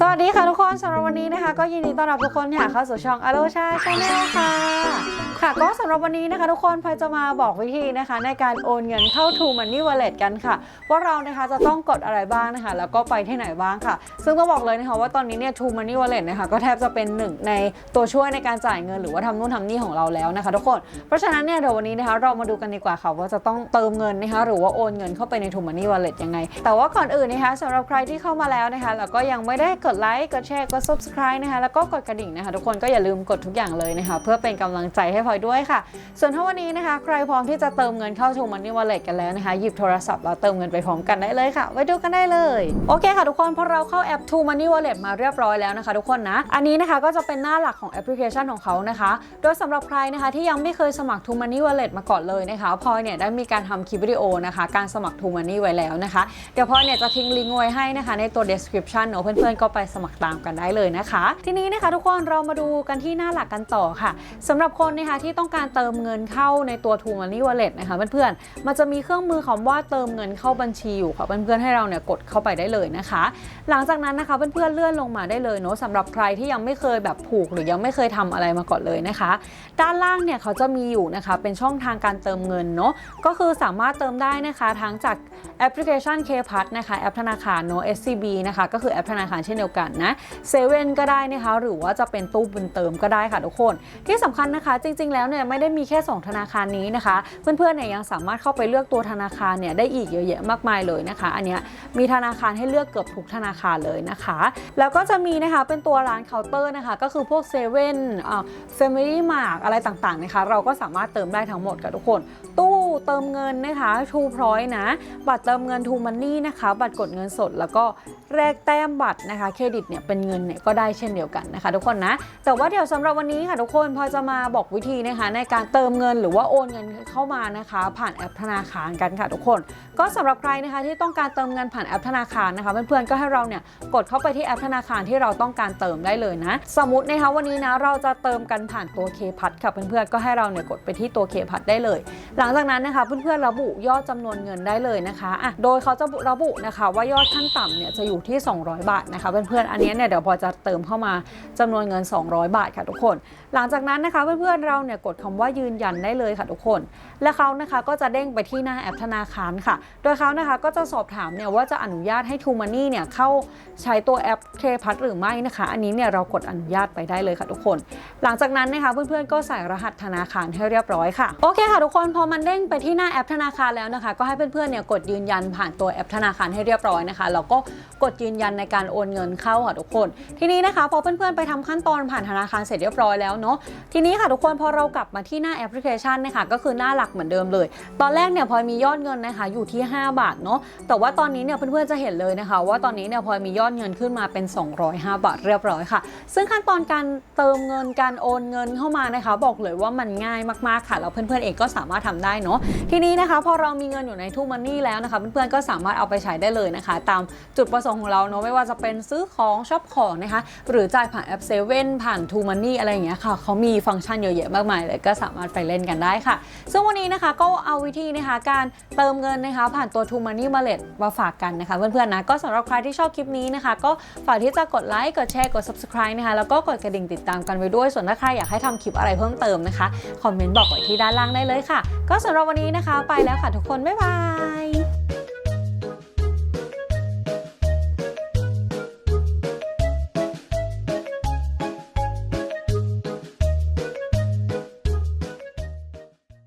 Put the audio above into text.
สวัสดีค่ะทุกคนสำหรับวันนี้นะคะ ก็ยินดีต้อนรับทุกคนค่ะเข้าสู่ช่องอโลชาชาแนลค่ะ ค่ะก็สำหรับวันนี้นะคะ ทุกคนพลอยจะมาบอกวิธีนะคะ ในการโอนเงินเข้า True Money Wallet กันค่ะ ว่าเรานะคะจะต้องกดอะไรบ้างนะคะ แล้วก็ไปที่ไหนบ้างค่ะ ซึ่งต้องบอกเลยนะคะว่าตอนนี้เนี่ย True Money Wallet นะคะก็แทบจะเป็นหนึ่งในตัวช่วยในการจ่ายเงิน หรือว่าทำนู่นทำนี่ของเราแล้วนะคะ ทุกคนเพราะฉะนั้นเนี่ยเดี๋ยววันนี้นะคะเรามาดูกันดีกว่าค่ะว่าจะต้องเติมเงินนะคะหรือว่าโอนเงินเข้าไปใน True Money Wallet ยังไง แต่ว่าก่อนอื่นนะคะสำหรับใครที่เข้ามาแล้วนะคะแล้วก็ยังไม่ได้กดไลค์กดแชร์กด subscribe นะคะแล้วก็กดกระดิ่งนะคะทุกคนก็อย่าลืมกดทุกอย่างเลยนะคะเพื่อเป็นกำลังใจให้พลอยด้วยค่ะ ส่วนถ้าวันนี้นะคะ ใครพร้อมที่จะเติมเงินเข้า True Money Wallet กันแล้วนะคะหยิบโทรศัพท์แล้วเติมเงินไปพร้อมกันได้เลยค่ะ ไว้ดูกันได้เลยโอเคค่ะทุกคนพอเราเข้าแอป True Money Wallet มาเรียบร้อยแล้วนะคะ ทุกคนนะอันนี้นะคะก็จะเป็นหน้าหลักของแอปพลิเคชันของเขานะคะ โดยสำหรับใครนะคะที่ยังไม่เคยสมัคร True Money Wallet มาก่อนเลยนะคะพลอยเนี่ยได้มีการทำคลิปวิดีโอนะคะการสมัคร True Money ไว้แล้วนะคะเดี๋ยวพลอยเนี่ยจะทิ้งลิงก์ไว้ให้นะคะในตัว description เนอะเพื่อนๆก็ไปสมัครตามกันได้เลยนะคะ ทีนี้นะคะทุกคนเรามาดูกันที่หน้าหลักกันต่อค่ะสำหรับคนนะคะที่ต้องการเติมเงินเข้าในตัว True Money Wallet นะคะเพื่อนๆมันจะมีเครื่องมือคำว่าเติมเงินเข้าบัญชีอยู่ค่ะเพื่อนๆให้เราเนี่ยกดเข้าไปได้เลยนะคะ หลังจากนั้นนะคะเพื่อนๆเลื่อนลงมาได้เลยเนอะสำหรับใครที่ยังไม่เคยแบบผูกหรือยังไม่เคยทำอะไรมาก่อนเลยนะคะ ด้านล่างเนี่ยเขาจะมีอยู่นะคะเป็นช่องทางการเติมเงินเนาะก็คือสามารถเติมได้นะคะทั้งจากแอปพลิเคชัน K p a s นะคะแอปธนาคารเนาะ SCB นะคะก็คือแอปธนาคารเช่นเดียวกันนะเซเว่นก็ได้นะคะ หรือว่าจะเป็นตู้บุญเติมก็ได้ค่ะทุกคน ที่สำคัญนะคะ จริง ๆ แล้วเนี่ยไม่ได้มีแค่ 2 ธนาคารนี้นะคะ เพื่อนๆเนี่ยยังสามารถเข้าไปเลือกตัวธนาคารเนี่ยได้อีกเยอะแยะมากมายเลยนะคะ อันเนี้ยมีธนาคารให้เลือกเกือบทุกธนาคารเลยนะคะ แล้วก็จะมีนะคะเป็นตัวร้านเคาน์เตอร์นะคะ ก็คือพวกเซเว่นเฟมิลี่มาร์อะไรต่างๆนะคะ เราก็สามารถเติมได้ทั้งหมดค่ะทุกคน ตู้ เติมเงินนะคะทูพร้อยนะ บัตรเติมเงินทูมันนี่นะคะ บัตรกดเงินสดแล้วก็แลกแต้มบัตรนะคะเครดิตเนี่ยเป็นเงินเนี่ยก็ได้เช่นเดียวกันนะคะ ทุกคนนะ แต่ว่าเดี๋ยวสำหรับวันนี้ค่ะทุกคนพอจะมาบอกวิธีนะคะ ในการเติมเงินหรือว่าโอนเงินเข้ามานะคะ ผ่านแอปธนาคารกันค่ะทุกคน ก็สำหรับใครนะคะที่ต้องการเติมเงินผ่านแอปธนาคารนะคะเพื่อนๆก็ให้เราเนี่ยกดเข้าไปที่แอปธนาคารที่เราต้องการเติมได้เลยนะ สมมตินะคะวันนี้นะเราจะเติมกันผ่านตัวเคพัทค่ะเพื่อนๆก็ให้เราเนี่ยกดไปที่ตัวเคพัทได้เลย หลังจากนั้นนะคะ เพื่อนๆระบุยอดจำนวนเงินได้เลยนะคะอะโดยเขาจะระบุนะคะว่ายอดขั้นต่ำเนี่ยจะอยู่ที่ 200 บาทนะคะเพื่อนๆอันนี้เนี่ยเดี๋ยวพอจะเติมเข้ามาจำนวนเงิน 200 บาทค่ะทุกคน หลังจากนั้นนะคะเพื่อนๆเราเนี่ยกดคำว่ายืนยันได้เลยค่ะทุกคน และเขานะคะก็จะเด้งไปที่หน้าแอปธนาคารค่ะ โดยเขานะคะก็จะสอบถามเนี่ยว่าจะอนุญาตให้ True Money เนี่ยเข้าใช้ตัวแอปเคพัทหรือไม่นะคะ อันนี้เนี่ยเรากดอนุญาตไปได้เลยค่ะทุกคน หลังจากนั้นนะคะเพื่อนๆก็ใส่รหัสธนาคารให้เรียบร้อยค่ะโอเคค่ะทุกคนพอมันเด้งไปไปที่หน้าแอปธนาคารแล้วนะคะ ก็ให้เพื่อนๆเนี่ยกดยืนยันผ่านตัวแอปธนาคารให้เรียบร้อยนะคะแล้วก็กดยืนยันในการโอนเงินเข้าค่ะทุกคน ทีนี้นะคะพอเพื่อนๆไปทำขั้นตอนผ่านธนาคารเสร็จเรียบร้อยแล้วเนาะทีนี้ค่ะทุกคนพอเรากลับมาที่หน้าแอปพลิเคชันนะคะก็คือหน้าหลักเหมือนเดิมเลย ตอนแรกเนี่ยพอยมียอดเงินนะคะอยู่ที่ 5 บาทเนาะแต่ว่าตอนนี้เนี่ยเพื่อนๆจะเห็นเลยนะคะ ว่าตอนนี้เนี่ยพอยมียอดเงินขึ้นมาเป็น 205 บาทเรียบร้อยค่ะ ซึ่งขั้นตอนการเติมเงินการโอนเงินเข้ามานะคะ บอกเลยว่ามันง่ายมากๆค่ะแล้วเพื่อนๆเองก็สามารถทำได้เนาะทีนี้นะคะพอเรามีเงินอยู่ในทูมันนี่แล้วนะคะเพื่อนๆก็สามารถเอาไปใช้ได้เลยนะคะ ตามจุดประสงค์ของเราเนาะไม่ว่าจะเป็นซื้อของช็อปของนะคะหรือจ่ายผ่านแอปเซเว่นผ่านทูมันนี่อะไรอย่างเงี้ยค่ะเขามีฟังก์ชันเยอะแยะมากมายเลยก็สามารถไปเล่นกันได้ค่ะ ซึ่งวันนี้นะคะก็เอาวิธีนะคะการเติมเงินนะคะผ่านตัว True Money Wallet มาฝากกันนะคะเพื่อนๆนะก็สำหรับใครที่ชอบคลิปนี้นะคะ ก็ฝากที่จะกดไลค์กดแชร์กด subscribe นะคะแล้วก็กดกระดิ่งติดตามกันไว้ด้วยส่วนถ้าใครอยากให้ทำคลิปอะไรเพิ่มเติมนะคะคอมเมนต์บอกไว้ที่ด้านล่างได้เลยค่ะ ก็สำหรับวันนี้นะคะ ไปแล้วค่ะทุกคน บ๊ายบาย